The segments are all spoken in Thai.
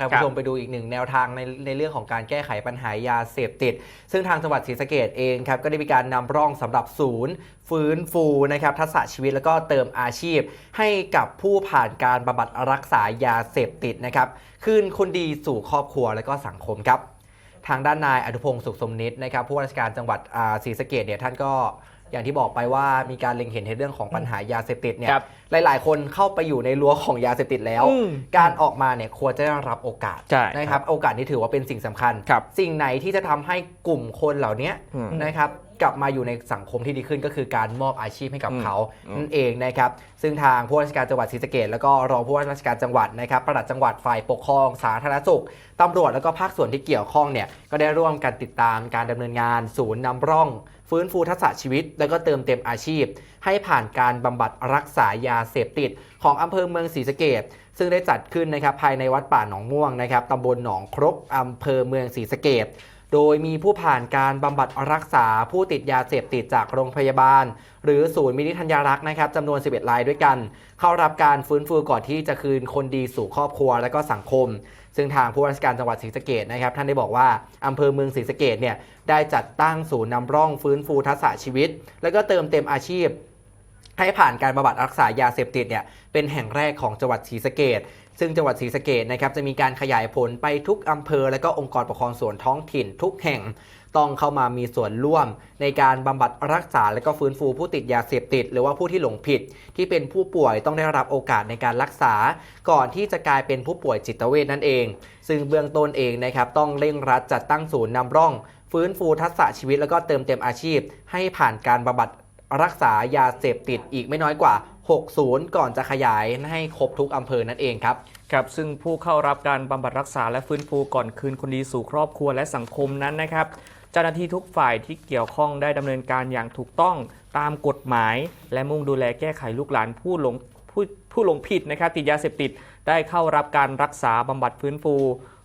ครับครัคุณบผู้ชมไปดูอีกหนึ่งแนวทางในในเรื่องของการแก้ไขปัญหายาเสพติด ซึ่งทางจังหวัดศรีสะเกดเองครับก็ได้มีการนำร่องสำหรับศูนย์ ฟื้นฟูนะครับทักษะชีวิตแล้วก็เติมอาชีพ ให้กับผู้ผ่านการบำบัดรักษายาเสพติดนะครับคืนคนดีสู่ครอบครัวและก็สังคมครับ ทางด้านนายอนุพงศ์สุขสมนิตนะครับผู้ว่าราชการจังหวัดอ่าศรีสะเกดเนี่ยท่านก็ อย่างที่บอกไปว่ามีการเล็งเห็นในเรื่องของปัญหายาเสพติดเนี่ยครับหลาย ๆ คนเข้าไปอยู่ในรั้วของยาเสพติดแล้ว อืมการออกมาเนี่ยควรจะได้รับโอกาสใช่นะคครัรับบโอกาสนี้ถือว่าเป็นสิ่งสำคัญ ครับสิ่งไหนที่จะทำให้กลุ่มคนเหล่านี้อืม นะครับ กลับมาอยู่ในสังคมที่ดีขึ้น ก็คือการมอบอาชีพให้กับอืมเขาอืมนั่นเองนะครับซึ่งทางผู้ว่าราชการจังหวัดศรีสะเกษแล้วก็รองผู้ว่าราชการจังหวัดนะครับปลัดจังหวัดฝ่ายปกครองสาธารณสุขตำรวจแล้วก็ภาคส่วนที่เกี่ยวข้องเนี่ยก็ได้ร่วมกันติดตามการดำเนินงาน ศูนย์นำร่อง ฟื้นฟูทักษะชีวิต แล้วก็เติมเต็มอาชีพ ให้ผ่านการบำบัดรักษายาเสพติด ของอำเภอเมืองศรีสะเกดซึ่งได้จัดขึ้นนะครับภายในวัดป่าหนองม่วงนะครับตำบลหนองครกอำเภอเมืองศรีสะเกด โดยมีผู้ผ่านการบำบัดรักษาผู้ติดยาเสพติดจากโรงพยาบาล หรือศูนย์มินิธัญญรักษ์นะครับจำนวน 11รายด้วยกัน เข้ารับการฟื้นฟูก่อนที่จะคืนคนดีสู่ครอบครัวและก็สังคม ซึ่งทางผู้ว่าราชการจังหวัดศรีสะเกดนะครับท่านได้บอกว่าอำเภอเมืองศรีสะเกดเนี่ยได้จัดตั้งศูนย์นำร่องฟื้นฟูทักษะชีวิต แล้วก็เติมเต็มอาชีพ ให้ผ่านการบำบัดรักษายาเสพติดเนี่ยเป็นแห่งแรกของจังหวัดศรีสะเกดซึ่งจังหวัดศรีสะเกดนะครับจะมีการขยายผลไปทุกอำเภอ และก็องค์กรปกครองส่วนท้องถิ่นทุกแห่งต้องเข้ามามีส่วนร่วมในการบำบัดรักษาและก็ฟื้นฟูผู้ติดยาเสพติด หรือว่าผู้ที่หลงผิด ที่เป็นผู้ป่วยต้องได้รับโอกาสในการรักษา ก่อนที่จะกลายเป็นผู้ป่วยจิตเวชนั่นเอง ซึ่งเบื้องต้นเองนะครับต้องเร่งรัดจัดตั้งศูนย์นำร่อง ฟื้นฟูทักษะชีวิต แล้วก็เติมเต็มอาชีพ ให้ผ่านการบำบัด รักษายาเสพติดอีกไม่น้อยกว่า6ศูนย์ก่อนจะขยายให้ครบทุกอำเภอนั่นเองครับครับซึ่งผู้เข้ารับการบำบัดรักษาและฟื้นฟูก่อนคืนคนดีสู่ครอบครัวและสังคมนั้นนะครับเจ้าหน้าที่ทุกฝ่ายที่เกี่ยวข้องได้ดำเนินการอย่างถูกต้องตามกฎหมาย และมุ่งดูแลแก้ไขลูกหลานผู้หลงผู้ผู้หลงผิดนะครับติดยาเสพติดได้เข้ารับการรักษาบำบัดฟื้นฟู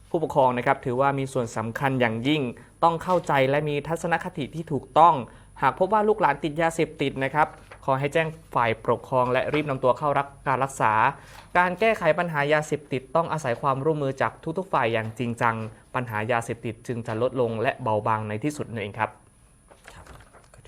ผู้ปกครองนะครับถือว่ามีส่วนสำคัญอย่างยิ่ง ต้องเข้าใจและมีทัศนคติที่ถูกต้อง หากพบว่าลูกหลานติดยาเสพติดนะครับขอให้แจ้งฝ่ายปกครอง และรีบนำตัวเข้ารับการรักษา การแก้ไขปัญหายาเสพติดต้องอาศัยความร่วมมือจากทุกๆฝ่ายอย่างจริงจัง ปัญหายาเสพติดจึงจะลดลงและเบาบางในที่สุดนั่นเองครับ